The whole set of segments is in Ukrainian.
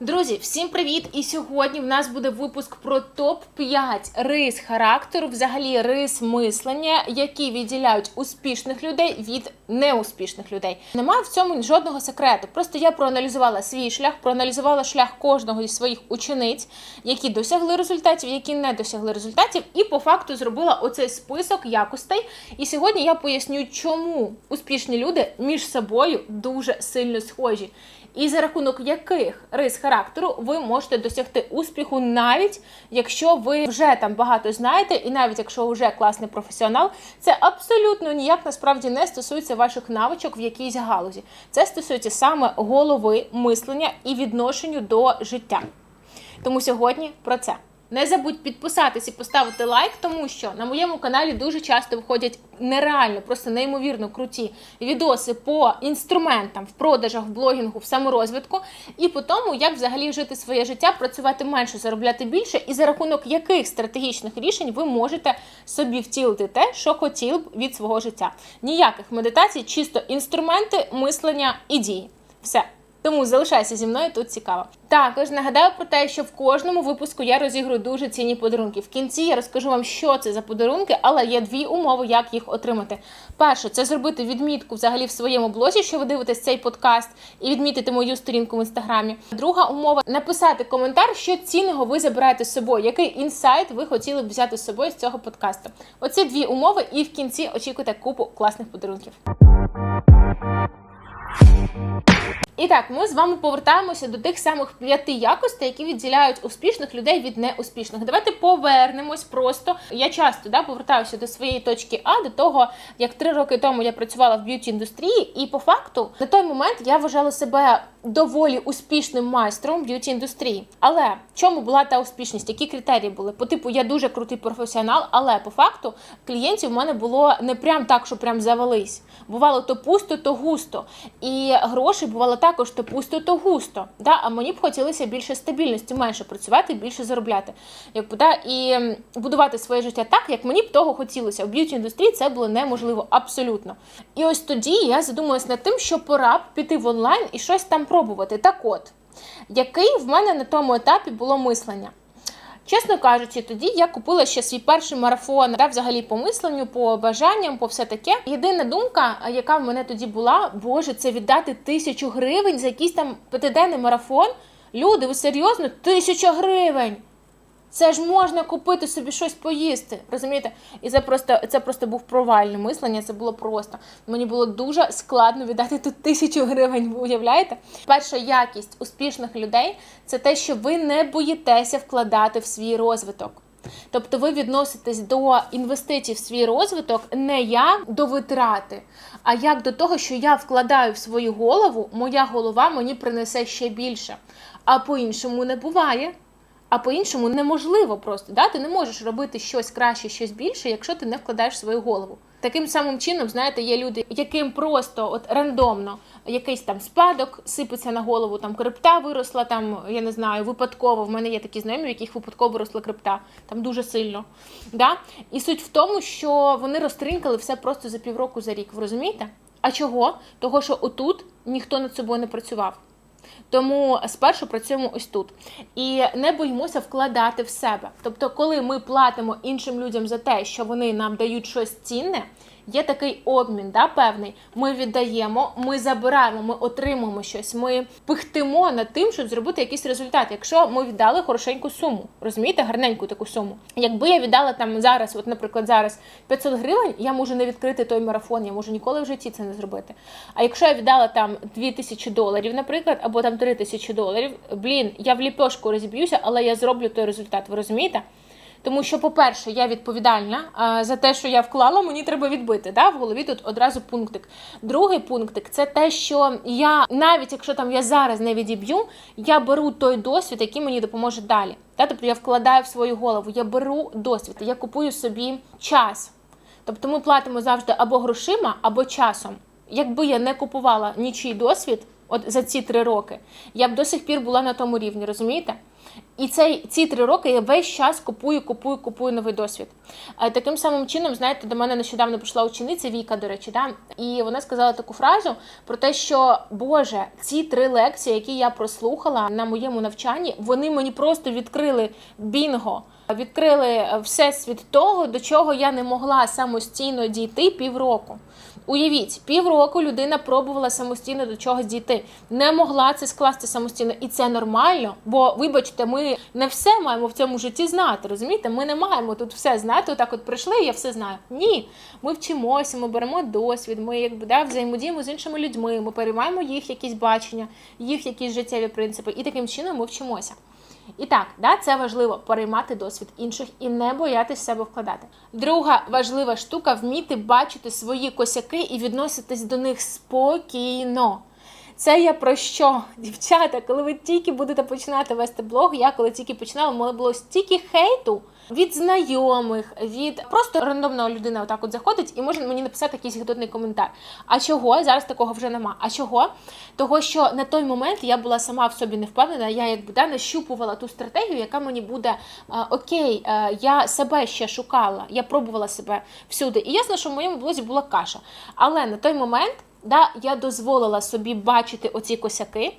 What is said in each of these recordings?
Друзі, всім привіт! І сьогодні в нас буде випуск про топ 5 рис характеру, взагалі рис мислення, які відділяють успішних людей від неуспішних людей. Немає в цьому жодного секрету. Просто я проаналізувала свій шлях, проаналізувала шлях кожного зі своїх учениць, які досягли результатів, які не досягли результатів, і по факту зробила оцей список якостей. І сьогодні я поясню, чому успішні люди між собою дуже сильно схожі і за рахунок яких рис характеру ви можете досягти успіху, навіть якщо ви вже там багато знаєте, і навіть якщо вже класний професіонал, це абсолютно ніяк насправді не стосується ваших навичок в якійсь галузі. Це стосується саме голови, мислення і відношенню до життя. Тому сьогодні про це. Не забудь підписатись і поставити лайк, тому що на моєму каналі дуже часто виходять нереально, просто неймовірно круті відоси по інструментам в продажах, в блогінгу, в саморозвитку, і по тому, як взагалі жити своє життя, працювати менше, заробляти більше, і за рахунок яких стратегічних рішень ви можете собі втілити те, що хотіли б від свого життя. Ніяких медитацій, чисто інструменти, мислення і дії. Все. Тому залишайся зі мною тут цікаво. Також нагадаю про те, що в кожному випуску я розіграю дуже цінні подарунки. В кінці я розкажу вам, що це за подарунки, але є дві умови, як їх отримати. Перше, це зробити відмітку взагалі в своєму блозі, що ви дивитесь цей подкаст, і відмітити мою сторінку в інстаграмі. Друга умова написати коментар, що цінного ви забираєте з собою, який інсайт ви хотіли б взяти з собою з цього подкасту. Оці дві умови, і в кінці очікуйте купу класних подарунків. І так, ми з вами повертаємося до тих самих п'яти якостей, які відділяють успішних людей від неуспішних. Давайте повернемось просто. Я часто да, повертаюся до своєї точки А, до того, як три роки тому я працювала в б'юті індустрії, і по факту на той момент я вважала себе доволі успішним майстром б'юті індустрії. Але в чому була та успішність? Які критерії були? По типу я дуже крутий професіонал, але по факту клієнтів в мене було не прям так, що прям завались. Бувало то пусто, то густо. І гроші бувало також то пусто, то густо. Да? А мені б хотілося більше стабільності, менше працювати, більше заробляти. Якби, да? І будувати своє життя так, як мені б того хотілося. В б'юті індустрії це було неможливо абсолютно. І ось тоді я задумалась над тим, що пора б піти в онлайн і щось там пробувати. Так от, який в мене на тому етапі було мислення? Чесно кажучи, тоді я купила ще свій перший марафон, да, взагалі по мисленню, по бажанням, по все таке. Єдина думка, яка в мене тоді була, боже, це віддати тисячу гривень за якийсь там п'ятиденний марафон. Люди, ви серйозно? Тисяча гривень! Це ж можна купити собі щось поїсти, розумієте? І це просто це просто був провальне мислення. Це було просто. Мені було дуже складно віддати тут тисячу гривень. Ви уявляєте? Перша якість успішних людей це те, що ви не боїтеся вкладати в свій розвиток. Тобто ви відноситесь до інвестицій в свій розвиток не як до витрати, а як до того, що я вкладаю в свою голову, моя голова мені принесе ще більше. А по-іншому не буває. А по-іншому неможливо просто. Да? Ти не можеш робити щось краще, щось більше, якщо ти не вкладаєш свою голову. Таким самим чином, знаєте, є люди, яким просто от рандомно якийсь там спадок сипеться на голову, там крипта виросла, там я не знаю, випадково. В мене є такі знайомі, в яких випадково виросла крипта, там дуже сильно. Да? І суть в тому, що вони розтринкали все просто за півроку за рік. Ви розумієте? А чого? Того, що отут ніхто над собою не працював. Тому спершу працюємо ось тут і не боїмося вкладати в себе. Тобто, коли ми платимо іншим людям за те, що вони нам дають щось цінне, є такий обмін, да, певний. Ми віддаємо, ми забираємо, ми отримуємо щось. Ми пихтимо над тим, щоб зробити якийсь результат. Якщо ми віддали хорошеньку суму, розумієте, гарненьку таку суму. Якби я віддала там зараз, от, наприклад, зараз 500 гривень, я можу не відкрити той марафон, я можу ніколи в житті це не зробити. А якщо я віддала там 2000 доларів, наприклад, або там 3000 доларів, блін, я в ліпешку розіб'юся, але я зроблю той результат. Ви розумієте? Тому що, по-перше, я відповідальна за те, що я вклала, мені треба відбити. Да? В голові тут одразу пунктик. Другий пунктик це те, що я, навіть якщо там я зараз не відіб'ю, я беру той досвід, який мені допоможе далі. Да? Тобто я вкладаю в свою голову, я беру досвід, я купую собі час. Тобто ми платимо завжди або грошима, або часом. Якби я не купувала нічий досвід, от за ці три роки, я б до сих пір була на тому рівні, розумієте? І цей, ці три роки я весь час купую, купую, купую новий досвід. Таким самим чином, знаєте, до мене нещодавно прийшла учениця Віка, до речі, да? і вона сказала таку фразу про те, що Боже, ці три лекції, які я прослухала на моєму навчанні, вони мені просто відкрили бінго. Відкрили всесвіт того, до чого я не могла самостійно дійти півроку. Уявіть, півроку людина пробувала самостійно до чогось дійти, не могла це скласти самостійно, і це нормально. Бо, вибачте, ми не все маємо в цьому житті знати. Розумієте? Ми не маємо тут все знати. Отак, от прийшли, я все знаю. Ні, ми вчимося, ми беремо досвід, ми якби да, взаємодіємо з іншими людьми, ми переймаємо їх якісь бачення, їх якісь життєві принципи, і таким чином ми вчимося. І так, да, це важливо переймати досвід інших і не боятися себе вкладати. Друга важлива штука вміти бачити свої косяки і відноситись до них спокійно. Це я про що, дівчата, коли ви тільки будете починати вести блог, я коли тільки починала, мене було стільки хейту від знайомих, від просто рандомна людина отак от заходить і може мені написати якийсь гидотний коментар. А чого? Зараз такого вже нема. А чого? Того, що на той момент я була сама в собі не впевнена, я якби да, нащупувала ту стратегію, яка мені буде а, окей, а, я себе ще шукала, я пробувала себе всюди. І ясно, що в моєму блозі була каша. Але на той момент да, я дозволила собі бачити оці косяки.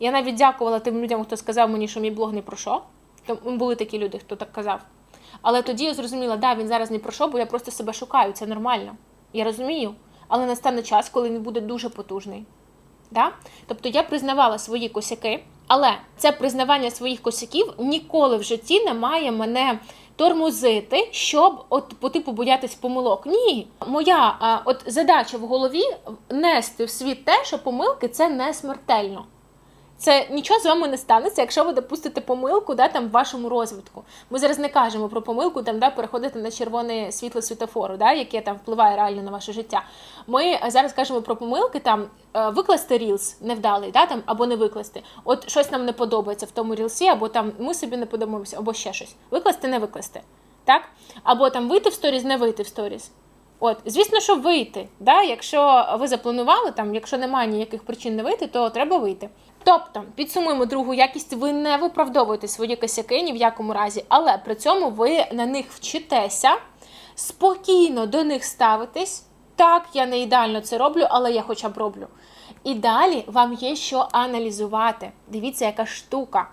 Я навіть дякувала тим людям, хто сказав мені, що мій блог не про що. Там були такі люди, хто так казав. Але тоді я зрозуміла, да, він зараз не про що, бо я просто себе шукаю, це нормально. Я розумію. Але настане час, коли він буде дуже потужний. Да? Тобто я признавала свої косяки, але це признавання своїх косяків ніколи в житті не має мене тормозити, щоб от по типу боятись помилок. Ні, моя а, от задача в голові нести в світ те, що помилки це не смертельно. Це нічого з вами не станеться, якщо ви допустите помилку да, там, в вашому розвитку. Ми зараз не кажемо про помилку, там, да, переходити на червоне світло світофору, да, яке там впливає реально на ваше життя. Ми зараз кажемо про помилки, там, е, викласти рілс невдалий, да, там, або не викласти. От щось нам не подобається в тому рілсі, або там ми собі не подобаємося, або ще щось. Викласти, не викласти. Так? Або там вийти в сторіс, не вийти в сторіс. От, звісно, що вийти. Да? Якщо ви запланували, там, якщо немає ніяких причин не вийти, то треба вийти. Тобто, підсумуємо другу якість, ви не виправдовуєте свої косяки ні в якому разі, але при цьому ви на них вчитеся, спокійно до них ставитесь. Так, я не ідеально це роблю, але я хоча б роблю. І далі вам є що аналізувати. Дивіться, яка штука.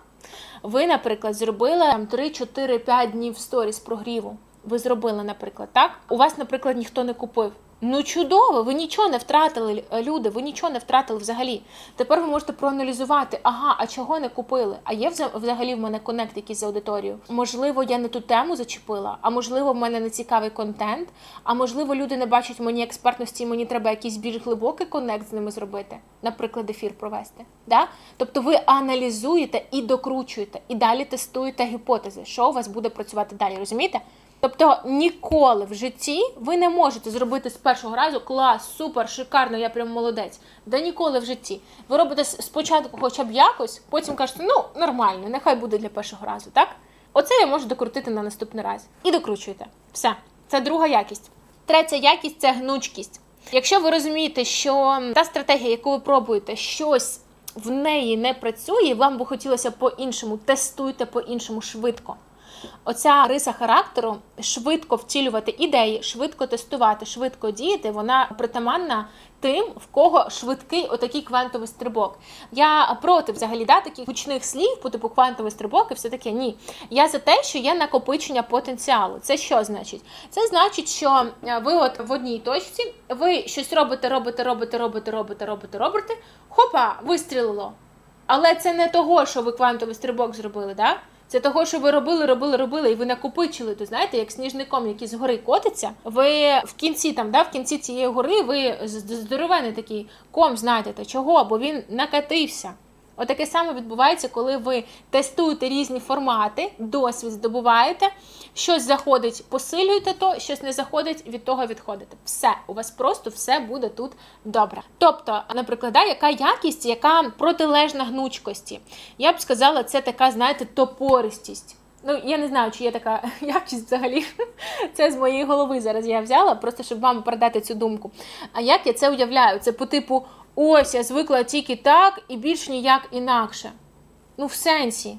Ви, наприклад, зробили 3-4-5 днів сторіс прогріву. Ви зробили, наприклад, так? У вас, наприклад, ніхто не купив. Ну чудово, ви нічого не втратили, е, люди, ви нічого не втратили взагалі. Тепер ви можете проаналізувати, ага, а чого не купили? А є вза- взагалі в мене конект якийсь з аудиторією? Можливо, я не ту тему зачепила, а можливо, в мене не цікавий контент, а можливо, люди не бачать мені експертності, і мені треба якийсь більш глибокий конект з ними зробити, наприклад, ефір провести. Да? Тобто ви аналізуєте і докручуєте, і далі тестуєте гіпотези, що у вас буде працювати далі, розумієте? Тобто ніколи в житті ви не можете зробити з першого разу клас, супер, шикарно, я прям молодець. Да ніколи в житті. Ви робите спочатку хоча б якось, потім кажете, ну нормально, нехай буде для першого разу, так? Оце я можу докрутити на наступний раз. І докручуєте. Все, це друга якість. Третя якість це гнучкість. Якщо ви розумієте, що та стратегія, яку ви пробуєте, щось в неї не працює, вам би хотілося по-іншому, тестуйте по-іншому швидко. Оця риса характеру швидко втілювати ідеї, швидко тестувати, швидко діяти, вона притаманна тим, в кого швидкий отакий квантовий стрибок. Я проти взагалі да, таких гучних слів, по типу квантовий стрибок і все таке. Ні. Я за те, що є накопичення потенціалу. Це що значить? Це значить, що е, ви от в одній точці, ви щось робите, робите, робите, робите, робите, робите, робите, хопа, вистрілило. Але це не того, що ви квантовий стрибок зробили, да? Це того, що ви робили, робили, робили, і ви накопичили. То знаєте, як сніжником, який з гори котиться. Ви в кінці там, да, в кінці цієї гори, ви здоровений такий ком знаєте, Чого? Бо він накатився. Отаке саме відбувається, коли ви тестуєте різні формати, досвід здобуваєте, щось заходить, посилюєте то, щось не заходить, від того відходите. Все, у вас просто все буде тут добре. Тобто, наприклад, яка якість, яка протилежна гнучкості. Я б сказала, це така, знаєте, топористість. Ну, я не знаю, чи є така якість взагалі. Це з моєї голови зараз я взяла, просто щоб вам передати цю думку. А як я це уявляю? Це по типу ось я звикла тільки так і більш ніяк інакше. Ну, в сенсі.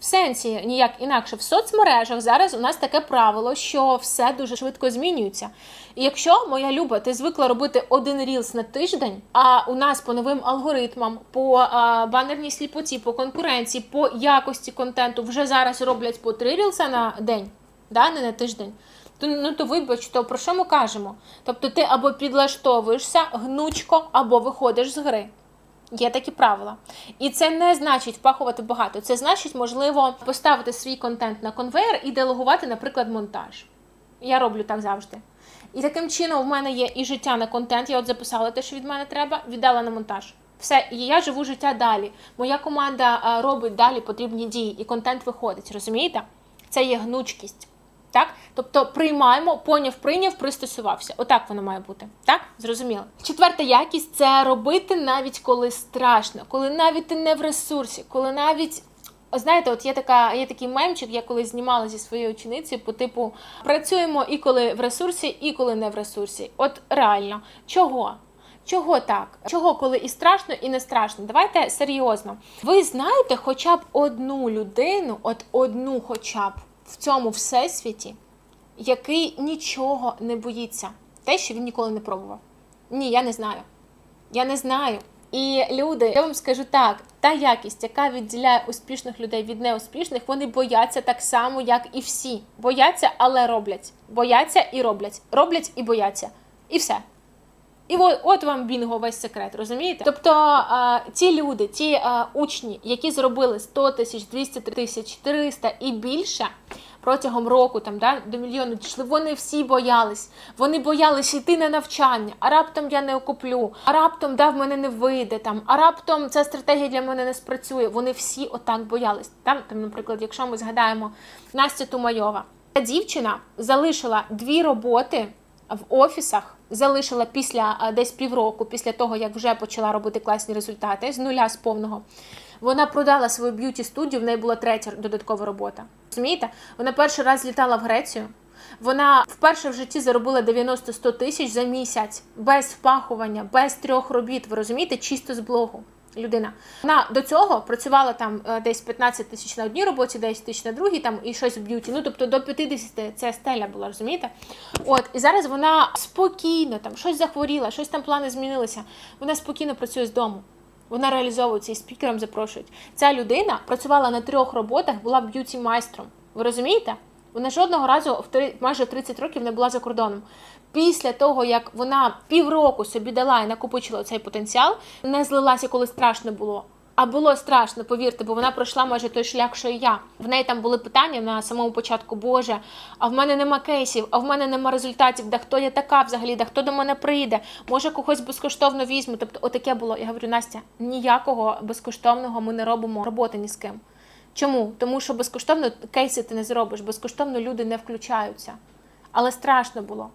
В сенсі ніяк інакше. В соцмережах зараз у нас таке правило, що все дуже швидко змінюється. І якщо, моя люба, ти звикла робити один рілс на тиждень, а у нас по новим алгоритмам, по а, банерній сліпоті, по конкуренції, по якості контенту вже зараз роблять по три рілса на день, да, не на тиждень. То, ну то вибач, то про що ми кажемо? Тобто ти або підлаштовуєшся гнучко, або виходиш з гри. Є такі правила. І це не значить впахувати багато. Це значить, можливо, поставити свій контент на конвейер і делегувати, наприклад, монтаж. Я роблю так завжди. І таким чином в мене є і життя на контент. Я от записала те, що від мене треба, віддала на монтаж. Все, і я живу життя далі. Моя команда робить далі потрібні дії, і контент виходить. Розумієте? Це є гнучкість. Так? Тобто приймаємо, поняв, прийняв, пристосувався. Отак воно має бути. Так? Зрозуміло. Четверта якість це робити навіть коли страшно, коли навіть ти не в ресурсі, коли навіть. Знаєте, от є така, є такий мемчик, я колись знімала зі своєю ученицею по типу працюємо і коли в ресурсі, і коли не в ресурсі. От реально, чого? Чого так? Чого, коли і страшно, і не страшно? Давайте серйозно. Ви знаєте хоча б одну людину, от одну хоча б в цьому всесвіті, який нічого не боїться. Те, що він ніколи не пробував. Ні, я не знаю. Я не знаю. І люди, я вам скажу так: та якість, яка відділяє успішних людей від неуспішних, вони бояться так само, як і всі. Бояться, але роблять. Бояться і роблять. Роблять і бояться. І все. І от, от вам бінго весь секрет, розумієте? Тобто а, ті люди, ті а, учні, які зробили 100 тисяч, 200 тисяч, 300 і більше протягом року, там да, до мільйону дійшли, вони всі боялись. Вони боялись йти на навчання, а раптом я не окуплю, а раптом да, в мене не вийде, там, а раптом ця стратегія для мене не спрацює. Вони всі отак боялись. Там, там, наприклад, якщо ми згадаємо Настя Тумайова, ця дівчина залишила дві роботи в офісах залишила після десь півроку, після того як вже почала робити класні результати з нуля з повного. Вона продала свою б'юті студію, в неї була третя додаткова робота. Розумієте? Вона перший раз літала в Грецію. Вона вперше в житті заробила 90-100 тисяч за місяць без впахування, без трьох робіт. Ви розумієте, чисто з блогу. Людина вона до цього працювала там е, десь 15 тисяч на одній роботі, 10 тисяч на другій, там і щось в б'юті. Ну тобто до 50 це стеля була, розумієте? От і зараз вона спокійно там щось захворіла, щось там плани змінилися. Вона спокійно працює з дому. Вона реалізовується і спікером запрошують. Ця людина працювала на трьох роботах, була б'юті майстром. Ви розумієте? Вона жодного разу в три, майже 30 років не була за кордоном. Після того, як вона півроку собі дала і накопичила цей потенціал, не злилася, коли страшно було. А було страшно, повірте, бо вона пройшла майже той шлях, що і я. В неї там були питання на самому початку, Боже, а в мене нема кейсів, а в мене нема результатів, да хто я така взагалі, да хто до мене прийде, може когось безкоштовно візьму. Тобто, отаке було. Я говорю, Настя, ніякого безкоштовного ми не робимо роботи ні з ким. Чому? Тому що безкоштовно кейси ти не зробиш, безкоштовно люди не включаються. Але страшно було.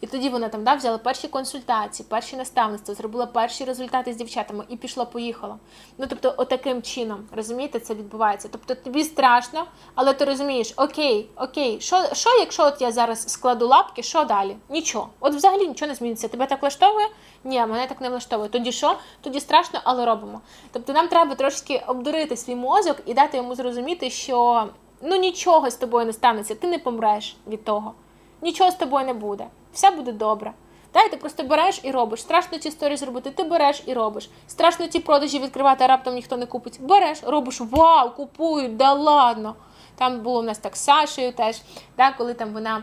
І тоді вона там да, взяла перші консультації, перші наставництва, зробила перші результати з дівчатами і пішла, поїхала. Ну тобто, отаким чином, розумієте, це відбувається. Тобто тобі страшно, але ти розумієш, окей, окей, що, що якщо от я зараз складу лапки, що далі? Нічого. От взагалі нічого не зміниться. Тебе так влаштовує? Ні, мене так не влаштовує. Тоді що? Тоді страшно, але робимо. Тобто нам треба трошки обдурити свій мозок і дати йому зрозуміти, що ну нічого з тобою не станеться, ти не помреш від того. Нічого з тобою не буде. Все буде добре. Дай ти просто береш і робиш. Страшно ці історії зробити, ти береш і робиш. Страшно ті продажі відкривати, а раптом ніхто не купить. Береш, робиш, вау, купують, да ладно. Там було в нас так з Сашею теж, да, коли там вона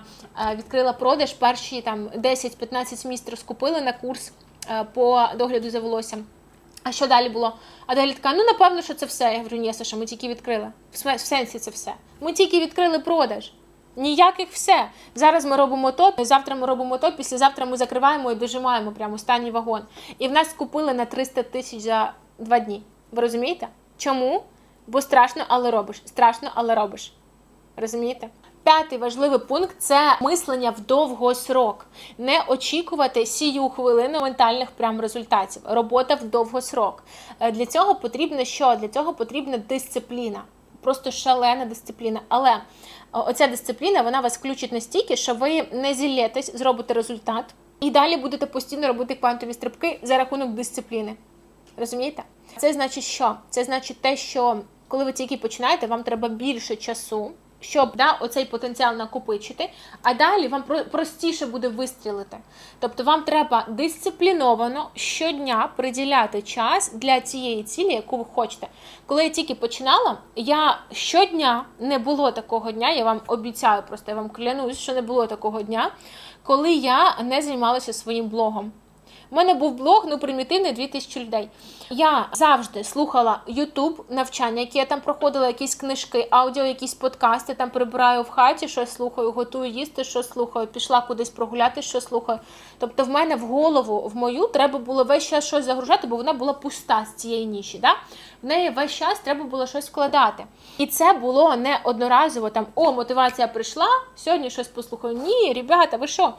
е, відкрила продаж, перші там 10-15 місць розкупили на курс е, по догляду за волоссям. А що далі було? А далі така, ну напевно, що це все. Я говорю, ні, Саша, ми тільки відкрили. В сенсі це все. Ми тільки відкрили продаж. Ніяких все. Зараз ми робимо то, завтра ми робимо то, післязавтра ми закриваємо і дожимаємо прямо останній вагон. І в нас купили на 300 тисяч за два дні. Ви розумієте? Чому? Бо страшно, але робиш. Страшно, але робиш. Розумієте? П'ятий важливий пункт це мислення в довгосрок. Не очікувати сію хвилину моментальних прям результатів. Робота в довгосрок. Для цього потрібно що? Для цього потрібна дисципліна. Просто шалена дисципліна. Але е, оця дисципліна вона вас включить настільки, що ви не зілєтесь, зробите результат, і далі будете постійно робити квантові стрибки за рахунок дисципліни. Розумієте? Це значить, що? Це значить те, що коли ви тільки починаєте, вам треба більше часу, щоб да, оцей потенціал накопичити, а далі вам простіше буде вистрілити. Тобто вам треба дисципліновано щодня приділяти час для цієї цілі, яку ви хочете. Коли я тільки починала, я щодня не було такого дня, я вам обіцяю, просто я вам клянусь, що не було такого дня, коли я не займалася своїм блогом. У мене був блог, ну примітивний 2000 людей. Я завжди слухала YouTube навчання, які я там проходила, якісь книжки, аудіо, якісь подкасти. Там прибираю в хаті, щось слухаю, готую їсти, що слухаю, пішла кудись прогуляти, що слухаю. Тобто, в мене в голову, в мою, треба було весь час щось загружати, бо вона була пуста з цієї ніші. Да? В неї весь час треба було щось вкладати. І це було не одноразово там: о, мотивація прийшла, сьогодні щось послухаю. Ні, ребята, ви що?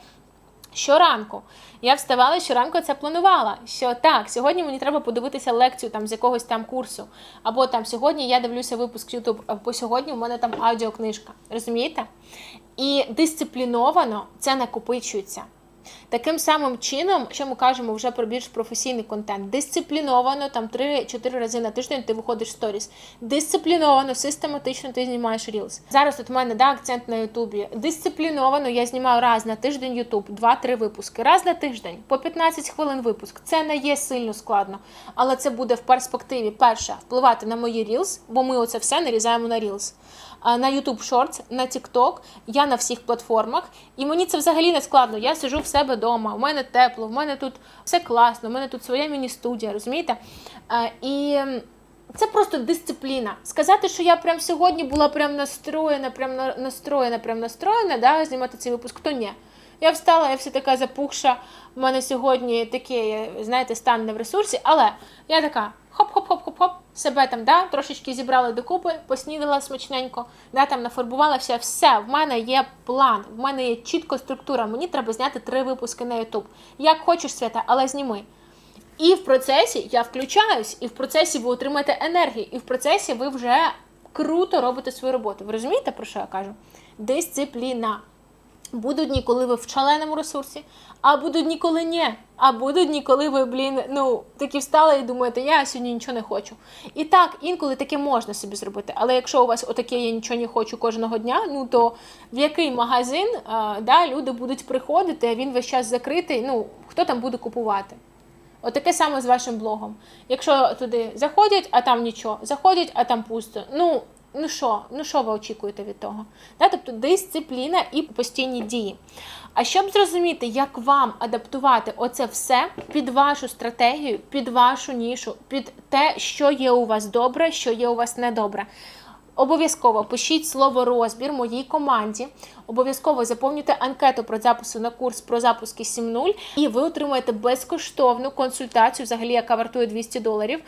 Щоранку я вставала щоранку це планувала. Що так, сьогодні мені треба подивитися лекцію там з якогось там курсу. Або там сьогодні я дивлюся випуск YouTube, або сьогодні в мене там аудіокнижка. Розумієте? І дисципліновано це накопичується. Таким самим чином, якщо ми кажемо вже про більш професійний контент, дисципліновано там 3-4 рази на тиждень ти виходиш в сторіс. Дисципліновано, систематично ти знімаєш Reels. Зараз тут в мене да, акцент на Ютубі. Дисципліновано я знімаю раз на тиждень Ютуб, 2-3 випуски. Раз на тиждень, по 15 хвилин випуск. Це не є сильно складно, але це буде в перспективі перше впливати на мої Reels, бо ми оце все нарізаємо на. А, На YouTube Shorts, на TikTok, я на всіх платформах, і мені це взагалі не складно. Я сижу в себе вдома, у мене тепло, в мене тут все класно, у мене тут своя міні-студія, розумієте? І це просто дисципліна. Сказати, що я прям сьогодні була прям настроєна, прям настроєна, прям настроєна, да, знімати цей випуск, то ні. Я встала, я вся така запухша. У мене сьогодні такий, знаєте, стан не в ресурсі, але я така хоп-хоп-хоп-хоп-хоп, себе там да, трошечки зібрала докупи, поснідала смачненько, да, там нафарбувала все. Все, в мене є план, в мене є чітко структура. Мені треба зняти три випуски на YouTube. Як хочеш, свята, але зніми. І в процесі я включаюсь, і в процесі ви отримаєте енергію, і в процесі ви вже круто робите свою роботу. Ви розумієте, про що я кажу? Дисципліна. Будуть дні, коли ви в шаленому ресурсі, а будуть дні, коли ні. А будуть дні, коли ви, блін, ну, такі встали і думаєте, я сьогодні нічого не хочу. І так, інколи таке можна собі зробити. Але якщо у вас отаке я нічого не хочу кожного дня, ну то в який магазин а, да, люди будуть приходити, а він весь час закритий, ну, хто там буде купувати? Отаке саме з вашим блогом. Якщо туди заходять, а там нічого, заходять, а там пусто. Ну, ну що, ну що ви очікуєте від того? Да? Тобто дисципліна і постійні дії. А щоб зрозуміти, як вам адаптувати оце все під вашу стратегію, під вашу нішу, під те, що є у вас добре, що є у вас недобре. Обов'язково пишіть слово розбір моїй команді. Обов'язково заповнюйте анкету про запису на курс про запуски 7.0 і ви отримаєте безкоштовну консультацію, взагалі, яка вартує 200 доларів,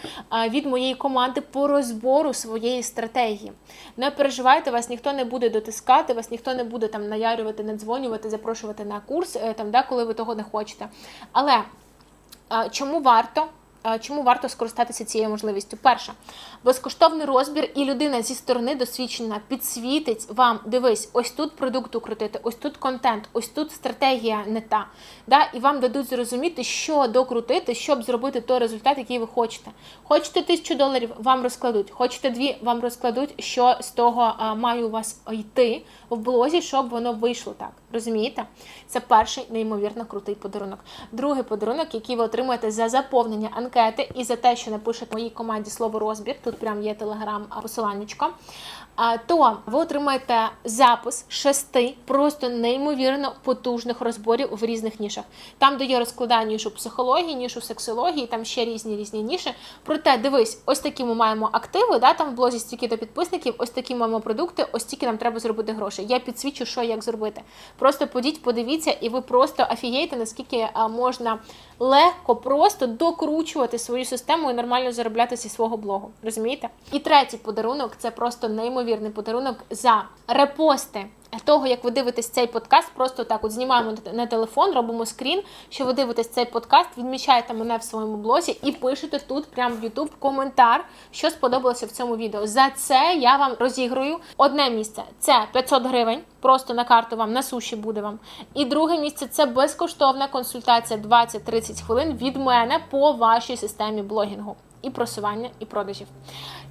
від моєї команди по розбору своєї стратегії. Не переживайте, вас ніхто не буде дотискати, вас ніхто не буде там наярювати, надзвонювати, запрошувати на курс, е, там, да, коли ви того не хочете. Але чому варто? Чому варто скористатися цією можливістю? Перше, безкоштовний розбір, і людина зі сторони досвідчена підсвітить вам: дивись, ось тут продукт укрутити, ось тут контент, ось тут стратегія не та. Да? І вам дадуть зрозуміти, що докрутити, щоб зробити той результат, який ви хочете. Хочете тисячу доларів, вам розкладуть. Хочете дві, вам розкладуть, що з того має у вас йти в блозі, щоб воно вийшло так. Розумієте? Це перший неймовірно крутий подарунок. Другий подарунок, який ви отримаєте за заповнення анкети і за те, що напишете моїй команді слово розбір. Тут прям є телеграм посиланнячко. А, то ви отримаєте запис шести просто неймовірно потужних розборів в різних нішах. Там, де я розкладаю нішу психології, нішу сексології, там ще різні різні ніші. Проте, дивись, ось такі ми маємо активи, да, там в блозі стільки до підписників, ось такі маємо продукти, ось стільки нам треба зробити грошей. Я підсвічу, що як зробити. Просто подіть, подивіться, і ви просто офігієте, наскільки можна легко, просто докручувати свою систему і нормально заробляти зі свого блогу. Розумієте? І третій подарунок це просто неймовірний подарунок за репости того, як ви дивитесь цей подкаст, просто так от знімаємо на телефон, робимо скрін, що ви дивитесь цей подкаст, відмічаєте мене в своєму блозі і пишете тут, прямо в YouTube, коментар, що сподобалося в цьому відео. За це я вам розіграю одне місце це 500 гривень. Просто на карту вам на суші буде вам. І друге місце це безкоштовна консультація 20-30 хвилин від мене по вашій системі блогінгу і просування, і продажів.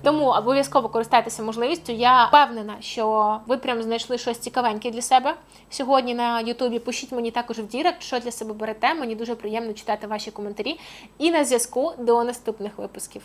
Тому обов'язково користайтеся можливістю. Я впевнена, що ви прям знайшли щось цікавеньке для себе сьогодні на Ютубі. Пишіть мені також в Дірект, що для себе берете. Мені дуже приємно читати ваші коментарі. І на зв'язку до наступних випусків.